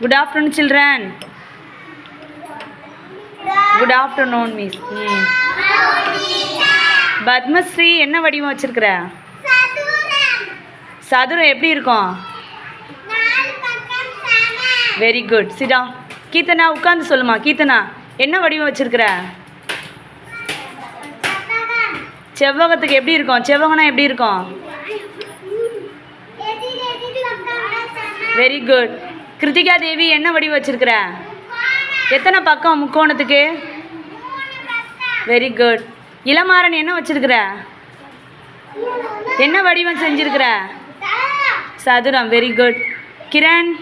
Good afternoon children good afternoon miss hmm Padmashree என்ன வடிவம் வச்சிருக்கிற? சதுரம் எப்படி இருக்கும்? வெரி குட் சிடா கீர்த்தனா உட்காந்து சொல்லுமா. கீர்த்தனா என்ன வடிவம் வச்சிருக்கிற? செவ்வகத்துக்கு எப்படி இருக்கும்? செவ்வகம்னா எப்படி இருக்கும்? வெரி குட் கிருத்திகா தேவி என்ன வடிவம் வச்சிருக்கிற? எத்தனை பக்கம்? முக்கோணத்துக்கு? வெரி குட் இளமாறன் என்ன வச்சிருக்கிற? என்ன வடிவம் செஞ்சிருக்கிற? சதுரம். Very good Kiran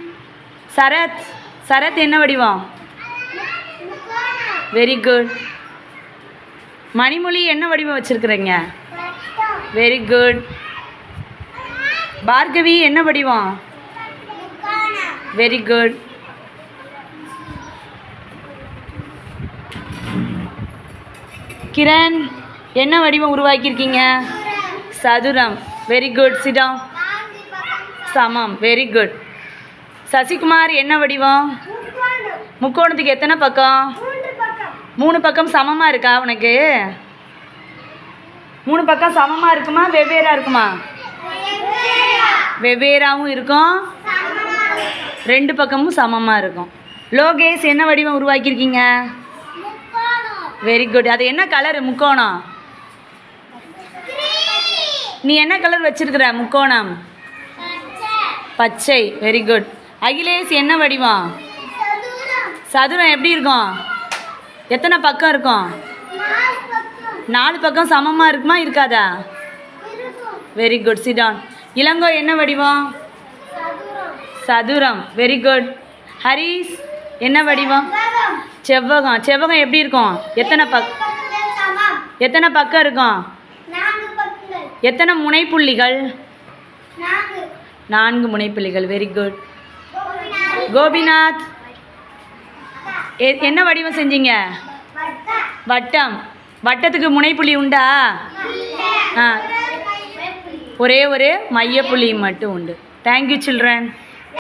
Sarath. Sarath என்ன வடிவம்? வெரி குட் மணிமொழி என்ன வடிவம் வச்சிருக்கிறீங்க? வெரி குட் பார்கவி என்ன வடிவம்? வெரி குட் கிரண் என்ன வடிவம் உருவாக்கியிருக்கீங்க? சதுரம். வெரி குட் சிடம் சமம். வெரி குட் சசிகுமார் என்ன வடிவம்? முக்கோணத்துக்கு எத்தனை பக்கம்? மூணு பக்கம் சமமாக இருக்கா உனக்கு? மூணு பக்கம் சமமாக இருக்குமா? வெவ்வேறாக இருக்குமா? வெவ்வேறாகவும் இருக்கும். ரெண்டு பக்கமும் சமமாக இருக்கும். லோகேஷ் என்ன வடிவம் உருவாக்கியிருக்கீங்க? வெரி குட் அது என்ன கலர் முக்கோணம். நீ என்ன கலர் வச்சிருக்கிற? முக்கோணம். பச்சை. வெரி குட் அகிலேஷ் என்ன வடிவம்? சதுரம். எப்படி இருக்கும்? எத்தனை பக்கம் இருக்கும்? நாலு பக்கம். சமமாக இருக்குமா? இருக்காதா? வெரி குட் சிடான் இளங்கோ என்ன வடிவம்? சதுரம். வெரி குட் ஹரிஸ் என்ன வடிவம்? செவ்வகம். செவ்வகம். எப்படி இருக்கும்? எத்தனை பக் எத்தனை பக்கம் இருக்கும்? எத்தனை முனைப்புள்ளிகள்? நான்கு. முனைப்புள்ளிகள். Very good Gopinath. என்ன வடிவம் செஞ்சீங்க? வட்டம். வட்டத்துக்கு முனைப்புள்ளி உண்டா? ஆ. ஒரே ஒரு மையப்புள்ளி. மட்டும் உண்டு. Thank you children